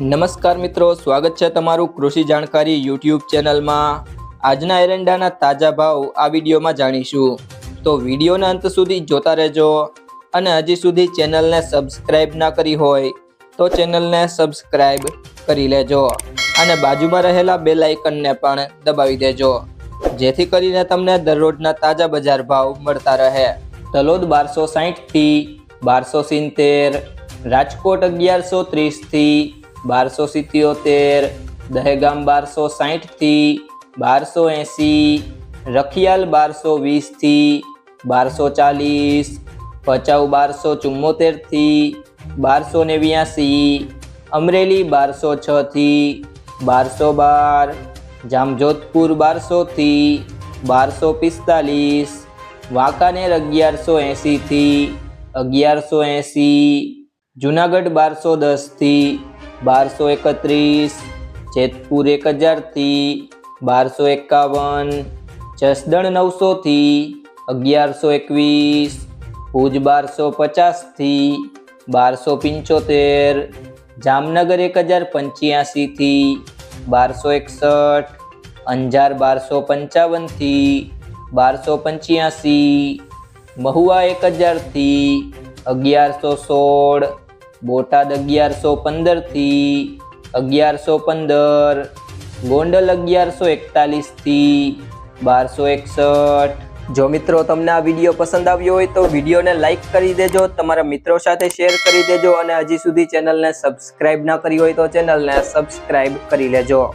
નમસ્કાર મિત્રો, સ્વાગત છે તમારું કૃષિ જાણકારી યુટ્યુબ ચેનલમાં. આજના એરંડાના તાજા ભાવ આ વિડીયોમાં જાણીશું. તો વિડીયોના અંત સુધી જોતા રહેજો અને હજી સુધી ચેનલને સબસ્ક્રાઇબ ના કરી હોય તો ચેનલને સબસ્ક્રાઇબ કરી લેજો અને બાજુમાં રહેલા બે લાઇકનને પણ દબાવી દેજો. જેથી કરીને તમને દરરોજના તાજા બજાર ભાવ મળતા રહે. તલોદ બારસો સાહીઠથી બારસો સિત્તેર, રાજકોટ અગિયારસો ત્રીસથી બારસો સિત્યોતેર, દહેગામ બારસો સાહીઠથી બારસો એંસી, રખિયાલ બારસો વીસથી બારસો ચાલીસ, ભચાઉ બારસો ચુમ્મોતેરથી બારસો નેવ્યાસી, અમરેલી બારસો છથી બારસો બાર, જામજોધપુર બારસોથી બારસો પિસ્તાલીસ, વાંકાનેર અગિયારસો એંસીથી અગિયારસો એંસી, જુનાગઢ બારસો દસથી બારસો એકત્રીસ, જેતપુર એક હજારથી, બારસો એકાવન, જસદણ નવસોથી, અગિયારસો એકવીસ, ભુજ બારસો પચાસથી, બારસો પંચોતેર, જામનગર એક હજાર પંચ્યાસીથી, બારસો એકસઠ, અંજાર બારસો પંચાવનથી, બારસો પંચ્યાસી, મહુવા એક હજારથી, અગિયારસો સોળ બોટાદ અગિયારસો પંદરથી અગિયારસો પંદર, ગોંડલ અગિયારસો એકતાલીસથી બારસો એકસઠ. જો મિત્રો તમને આ વીડિયો પસંદ આવ્યો હોય તો વિડીયોને લાઇક કરી દેજો, તમારા મિત્રો સાથે શેર કરી દેજો અને હજી સુધી ચેનલને સબસ્ક્રાઇબ ના કરી હોય તો ચેનલને સબસ્ક્રાઇબ કરી લેજો.